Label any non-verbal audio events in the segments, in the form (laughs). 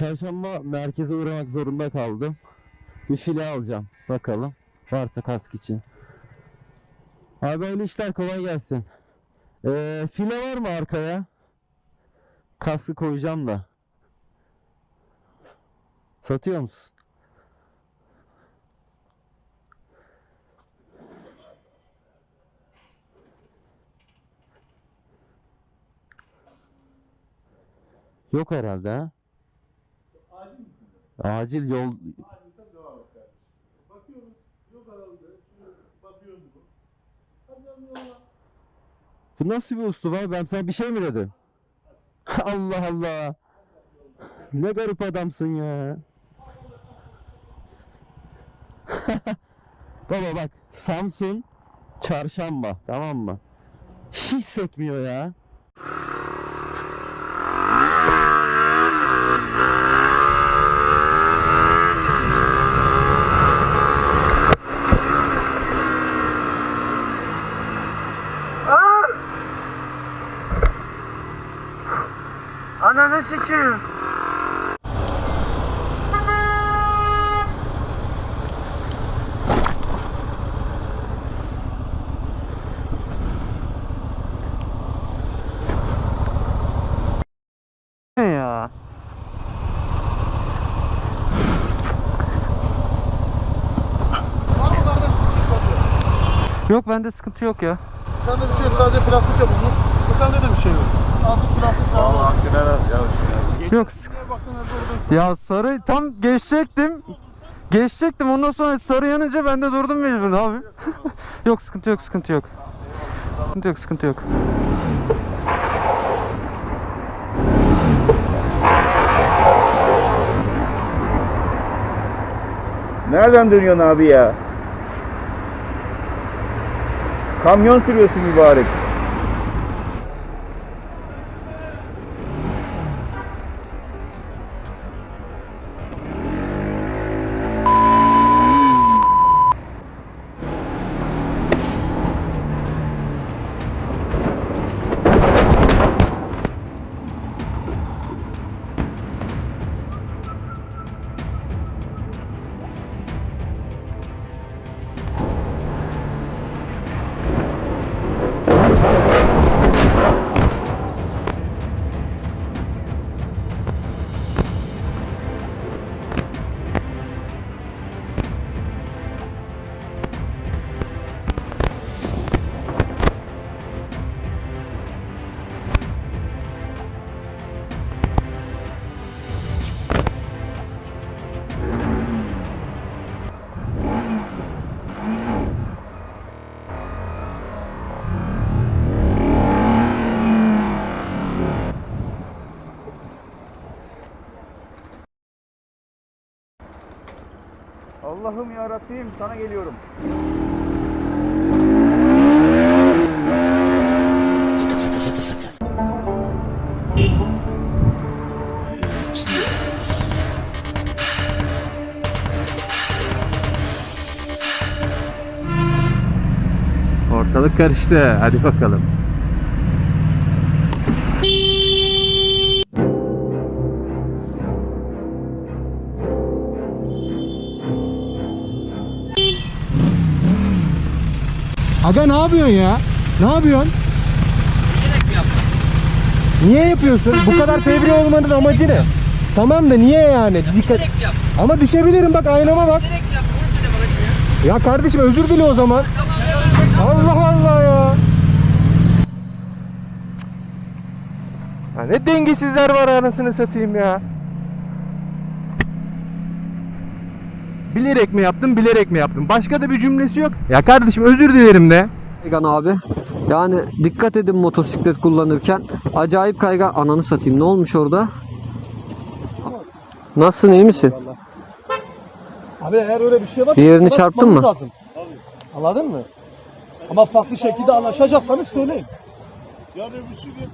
Çarşamba merkeze uğramak zorunda kaldım. Bir file alacağım. Bakalım. Varsa kask için. Abi öyle işler kolay gelsin. Ee, file var mı arkaya? Kaskı koyacağım da. Satıyor musun? Yok herhalde ha. Acil yol devam et kardeşim. Bakıyoruz. Yola. Bu nasıl bir üslup abi? Ben sana bir şey mi dedim? (laughs) Allah Allah. Ne garip adamsın ya. (laughs) Baba bak Samsun çarşamba tamam mı? Hiç sekmiyor ya. Ananı sikeyim. Ya? Şey? Yok bende sıkıntı yok ya. Sende bir şey yok. Sadece plastik yapılmış. Sende de bir şey yok. Azıcık plastik var. Allah hakkını helal. Yok evde oradan Ya sarı tam geçecektim. Geçecektim ondan sonra sarı yanınca ben de durdum mecbur abi. (laughs) yok sıkıntı yok sıkıntı yok. Sıkıntı yok sıkıntı yok. Nereden dönüyorsun abi ya? Kamyon sürüyorsun mübarek. Allah'ım ya Rabbim sana geliyorum. Ortalık karıştı. Hadi bakalım. Aga ne yapıyorsun ya? Ne yapıyorsun? Niye yapıyorsun? Bu kadar fevri olmanın amacı ne? Tamam da niye yani? Dikkat. Ama düşebilirim bak aynama bak. Ya kardeşim özür dile o zaman. Allah Allah ya. Ya ne dengesizler var anasını satayım ya. Bilerek mi yaptım, bilerek mi yaptım? Başka da bir cümlesi yok. Ya kardeşim özür dilerim de. Kaygan abi. Yani dikkat edin motosiklet kullanırken. Acayip kaygan. Ananı satayım. Ne olmuş orada? Nasılsın iyi misin? Abi eğer öyle bir şey var Bir yerini çarptın mı? Lazım. Anladın mı? Ama farklı şekilde anlaşacaksanız söyleyin. Yani bir gün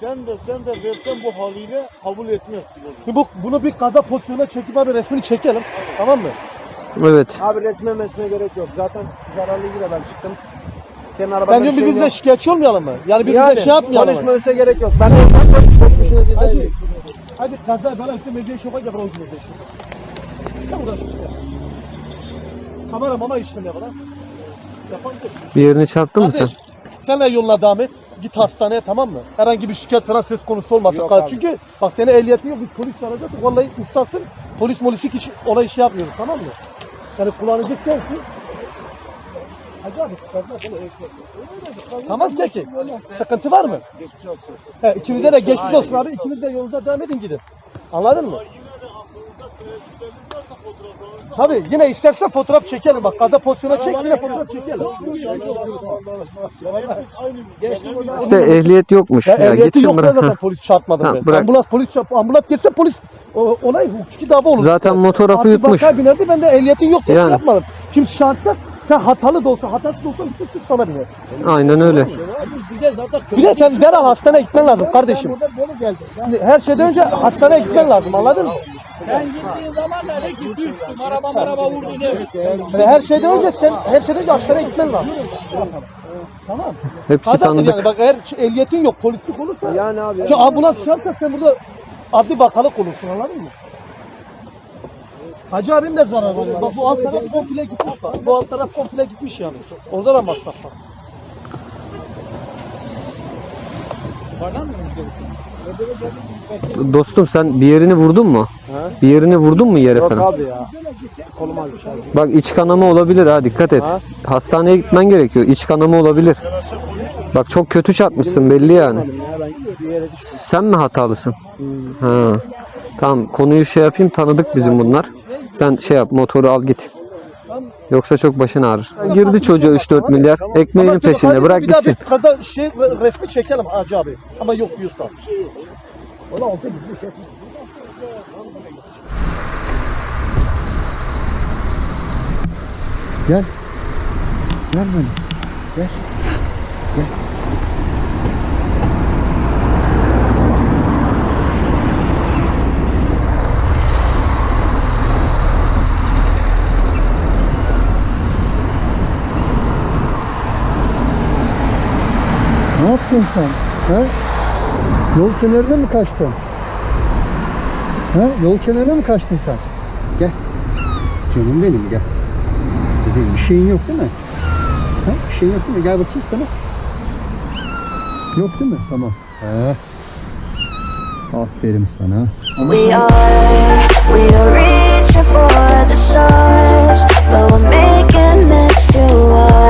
sen de sen de versen bu haliyle kabul etmezsin onu. Şimdi bu, bunu bir kaza pozisyonuna çekip abi resmini çekelim. Tamam mı? Evet. Abi resme mesme gerek yok. Zaten zararlı yine ben çıktım. Senin arabada Bence bir şey birbirimize şikayetçi olmayalım mı? Yani birbirimize Yani şey yapmayalım mı? konuşmanıza gerek yok. Ben de ondan boş boşuna değil. Hadi kaza bana işte mezeye şoka gel bana mezeye şoka. Ne uğraş işte. Kamera mama işlemi ya bana. Yapan değil. Bir yerini çarptın mı sen? Kardeş, senle yoluna devam et. Git hastaneye tamam mı? Herhangi bir şikayet falan söz konusu olmasın. Kal- Çünkü bak senin ehliyetin yok. Biz polis çağıracaktık. Vallahi ustasın. Polis molisi kişi olay işi yapmıyoruz tamam mı? Yani kullanıcı sensin. Hacı abi, Tamam peki. Sıkıntı var mı? Geçmiş olsun. He, ikinize de geçmiş olsun abi. İkiniz de yolunuza devam edin gidin. Anladın mı? Tabii yine istersen fotoğraf çekelim bak kaza pozisyona çek yine fotoğraf çekelim. İşte ehliyet yokmuş Ya, ya. ehliyeti yok bırak. zaten polis çarpmadı Ha, bırak. Ambulans polis çarp ambulans geçse polis o, olay hukuki dava olur. Zaten motor Artık yutmuş. bakar binerdi ben de ehliyetin yok diye Yani. yapmadım. Kim şahsen sen hatalı da olsa hatasız da olsa suç sana biner. Aynen öyle. Bir de sen derhal hastaneye gitmen lazım kardeşim. Her şeyden önce hastaneye gitmen lazım anladın mı? Yani her şeyden önce sen her şeyden önce hastaneye gitmen lazım. Hepsi Adam tanıdık. yani bak eğer ehliyetin yok polislik olursa yani abi. Şu ambulans çarpsa sen burada adli vakalık olursun anladın mı? Hacı abinin de zararı var. Bak bu alt taraf komple gitmiş bak. Bu alt taraf komple gitmiş yani. Orada da masraf var. Dostum sen bir yerini vurdun mu? Bir yerini vurdun mu yere falan? Abi ya. Koluma bir şey. Bak iç kanama olabilir ha dikkat et. Hastaneye gitmen gerekiyor. İç kanama olabilir. Bak çok kötü çarpmışsın belli yani. Sen mi hatalısın? Ha. Tamam konuyu şey yapayım tanıdık bizim bunlar. Sen şey yap motoru al git. Yoksa çok başın ağrır. Girdi çocuğa 3-4 milyar. Ekmeğinin Ama dur, peşinde hadi bırak bir daha gitsin. bir kaza şey resmi çekelim Hacı abi. Ama yok diyorsa. Valla oldu gitmiş. Gel. Gel böyle. Gel. Ne yaptın sen? He? Yol kenarına mı kaçtın? He? Yol kenarına mı kaçtın sen? Gel. Canım benim gel. Bir şeyin yok değil mi? Ha? Bir şeyin yok değil mi? Gel bakayım sana. Yok değil mi? Tamam. He. Aferin sana. Ama We are, we are reaching for the stars, but we're making this too hard.